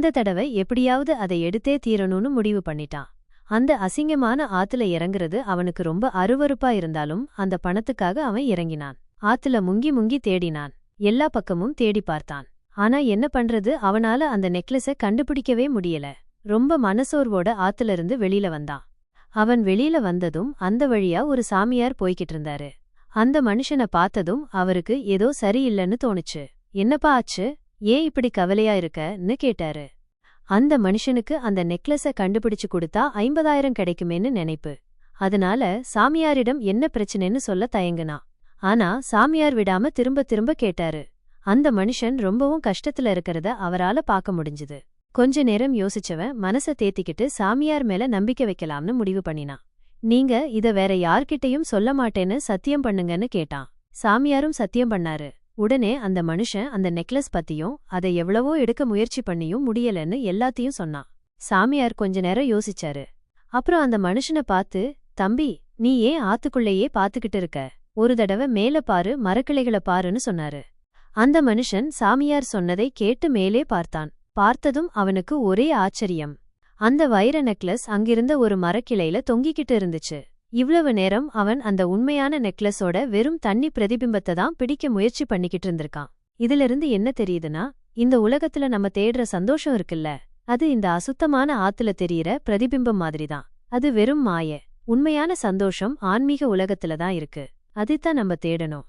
இந்த தடவை எப்படியாவது அதை எடுத்தே தீரணும்னு முடிவு பண்ணிட்டான். அந்த அசிங்கமான ஆத்துல இறங்குறது அவனுக்கு ரொம்ப அருவருப்பா இருந்தாலும் அந்த பணத்துக்காக அவன் இறங்கினான். ஆத்துல முங்கி முங்கி தேடினான். எல்லா பக்கமும் தேடி பார்த்தான். ஆனா என்ன பண்றது அவனால அந்த நெக்லஸ கண்டுபிடிக்கவே முடியல. ரொம்ப மனசோர்வோட ஆத்துல இருந்து வெளியில வந்தான். அவன் வெளியில வந்ததும் அந்த வழியா ஒரு சாமியார் போய்கிட்டு இருந்தாரு. அந்த மனுஷன பார்த்ததும் அவருக்கு ஏதோ சரியில்லைன்னு தோணுச்சு. என்னப்பா ஆச்சு? ஏன் இப்படி கவலையா இருக்கன்னு கேட்டாரு. அந்த மனுஷனுக்கு அந்த நெக்லஸ கண்டுபிடிச்சு கொடுத்தா ஐம்பதாயிரம் கிடைக்குமேன்னு நினைப்பு. அதனால சாமியாரிடம் என்ன பிரச்சனைன்னு சொல்ல தயங்குனா. ஆனா சாமியார் விடாம திரும்ப திரும்ப கேட்டாரு. அந்த மனுஷன் ரொம்பவும் கஷ்டத்துல இருக்கறத அவரால பார்க்க முடிஞ்சுது. கொஞ்ச நேரம் யோசிச்சவன் மனச தேத்திக்கிட்டு சாமியார் மேல நம்பிக்கை வைக்கலாம்னு முடிவு பண்ணினான் நீங்க இத வேற யார்கிட்டயும் சொல்ல மாட்டேன்னு சத்தியம் பண்ணுங்கன்னு கேட்டான். சாமியாரும் சத்தியம் பண்ணாரு. உடனே அந்த மனுஷன் அந்த நெக்லஸ் பத்தியும் அதை எவ்வளவோ எடுக்க முயற்சி பண்ணியும் முடியலன்னு எல்லாத்தையும் சொன்னான். சாமியார் கொஞ்ச நேரம் யோசிச்சாரு. அப்புறம் அந்த மனுஷனை பார்த்து தம்பி நீ ஏன் ஆத்துக்குள்ளேயே பாத்துக்கிட்டு இருக்க? ஒரு தடவை மேல பாரு மரக்கிளைகளை பாருன்னு சொன்னாரு அந்த மனுஷன் சாமியார் சொன்னதை கேட்டு மேலே பார்த்தான். பார்த்ததும் அவனுக்கு ஒரே ஆச்சரியம். அந்த வைர நெக்லஸ் அங்கிருந்த ஒரு மரக்கிளையில தொங்கிக்கிட்டு இருந்துச்சு. இவ்வளவு நேரம் அவன் அந்த உண்மையான நெக்லஸோட வெறும் தண்ணி பிரதிபிம்பத்தை தான் பிடிக்க முயற்சி பண்ணிக்கிட்டு இருந்திருக்கான். இதிலிருந்து என்ன தெரியுதுன்னா இந்த உலகத்துல நம்ம தேடுற சந்தோஷம் இருக்குல்ல அது இந்த அசுத்தமான ஆத்துல தெரியற பிரதிபிம்பம் மாதிரிதான். அது வெறும் மாய. உண்மையான சந்தோஷம் ஆன்மீக உலகத்துல தான் இருக்கு. அதைத்தான் நம்ம தேடணும்.